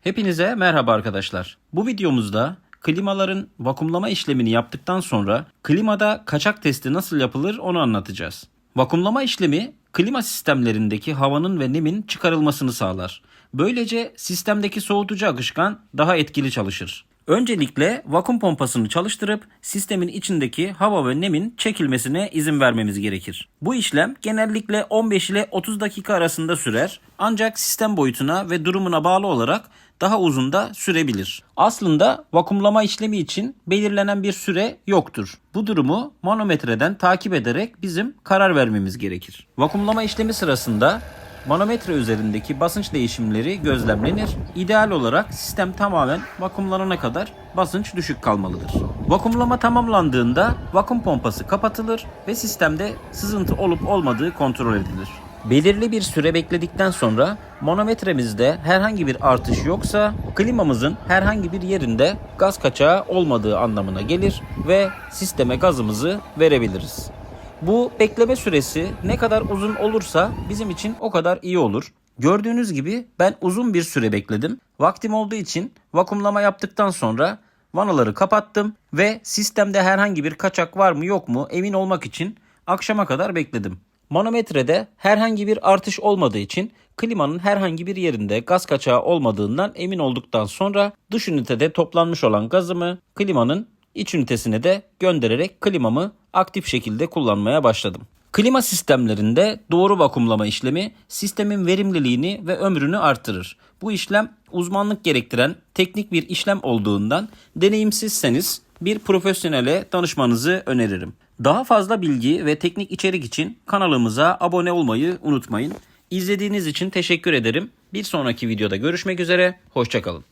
Hepinize merhaba arkadaşlar. Bu videomuzda klimaların vakumlama işlemini yaptıktan sonra klimada kaçak testi nasıl yapılır onu anlatacağız. Vakumlama işlemi klima sistemlerindeki havanın ve nemin çıkarılmasını sağlar. Böylece sistemdeki soğutucu akışkan daha etkili çalışır. Öncelikle vakum pompasını çalıştırıp sistemin içindeki hava ve nemin çekilmesine izin vermemiz gerekir. Bu işlem genellikle 15 ile 30 dakika arasında sürer ancak sistem boyutuna ve durumuna bağlı olarak daha uzun da sürebilir. Aslında vakumlama işlemi için belirlenen bir süre yoktur. Bu durumu manometreden takip ederek bizim karar vermemiz gerekir. Vakumlama işlemi sırasında Manometre üzerindeki basınç değişimleri gözlemlenir. İdeal olarak sistem tamamen vakumlanana kadar basınç düşük kalmalıdır. Vakumlama tamamlandığında vakum pompası kapatılır ve sistemde sızıntı olup olmadığı kontrol edilir. Belirli bir süre bekledikten sonra manometremizde herhangi bir artış yoksa klimamızın herhangi bir yerinde gaz kaçağı olmadığı anlamına gelir ve sisteme gazımızı verebiliriz. Bu bekleme süresi ne kadar uzun olursa bizim için o kadar iyi olur. Gördüğünüz gibi ben uzun bir süre bekledim. Vaktim olduğu için vakumlama yaptıktan sonra vanaları kapattım ve sistemde herhangi bir kaçak var mı yok mu emin olmak için akşama kadar bekledim. Manometrede herhangi bir artış olmadığı için klimanın herhangi bir yerinde gaz kaçağı olmadığından emin olduktan sonra dış ünitede toplanmış olan gazımı klimanın iç ünitesine de göndererek klimamı aktif şekilde kullanmaya başladım. Klima sistemlerinde doğru vakumlama işlemi sistemin verimliliğini ve ömrünü artırır. Bu işlem uzmanlık gerektiren teknik bir işlem olduğundan deneyimsizseniz bir profesyonele danışmanızı öneririm. Daha fazla bilgi ve teknik içerik için kanalımıza abone olmayı unutmayın. İzlediğiniz için teşekkür ederim. Bir sonraki videoda görüşmek üzere, hoşçakalın.